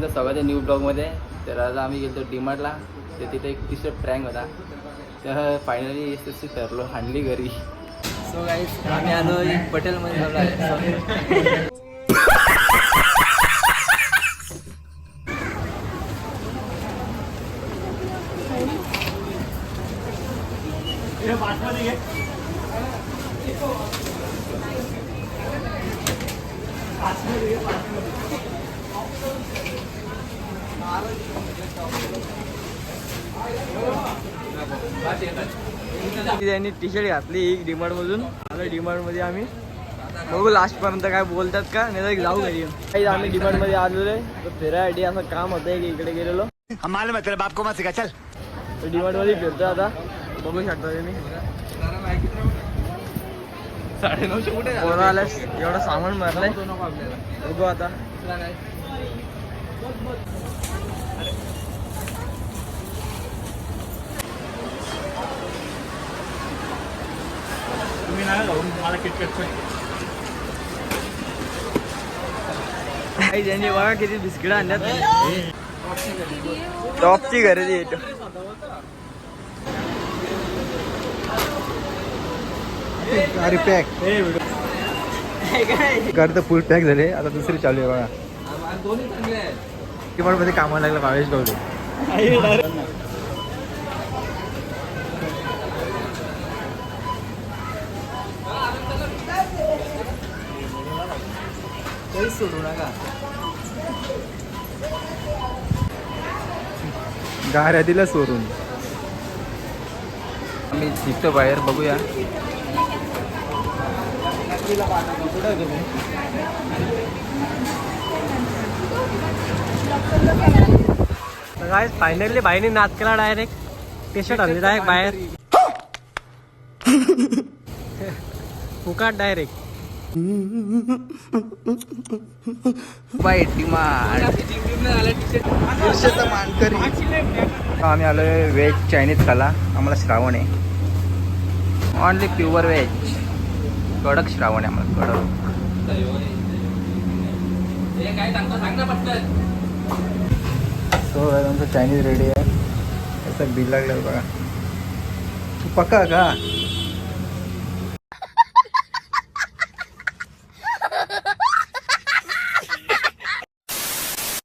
तुमचं स्वागत आहे न्यू ब्लॉगमध्ये. तर आज आम्ही गेलो डीमार्टला. तर तिथे एक टी शर्ट प्रँक होता. तर फायनली तशी ठरलो हाणली घरी. सो गाईज आम्ही आलो पटेलमध्ये झालो आहे त्यांनी टी शर्ट घातली डीमार्ट मधून. आलो डीमार्टमध्ये आम्ही. बघू लास्ट पर्यंत काय बोलतात का नाही तर जाऊ घरी काही आम्ही डीमार्टमध्ये आलेलो आहे. तर फिरायसाठी असं काम होतं की इकडे गेलेलो. हम मालूम है तेरे बाप को मत सिखा चल. डीमार्टमध्ये फिरतो आता. बघू शकता तुम्ही. साडेनऊशे कुठे? कोरोना आल्यास एवढं सामान भरलंय. बघू आता. तुम्ही नाही जाऊ मला किटकट काही त्यांनी बघा किती बिस्किट आणल्यात टॉपची खरेदी येतो अरे पॅक घर तर फुल पॅक झाले आता दुसरी चालू आहे बघा दोन्ही चांगले आहेत. कामाला लागला भावेश गवडे सोडू नका. गाऱ्या दिला सोडून. आम्ही निघतो बाहेर बघूया. काय फायनली बाईने नाद केला डायरेक्ट टी शर्ट आणले डायरेक्ट बाहेर. फुकाट डायरेक्ट बाय डिमांड. आम्ही आलोय व्हेज चायनीज खाला आम्हाला श्रावण आहे. ऑनली प्युअर व्हेज कडक श्रावण आहे आम्हाला कडक. काय सांगतो सांग ना पटकन. सो आमचं चायनीज रेडी आहे. त्याचं बिल लागलं बघा. तू पक्का का?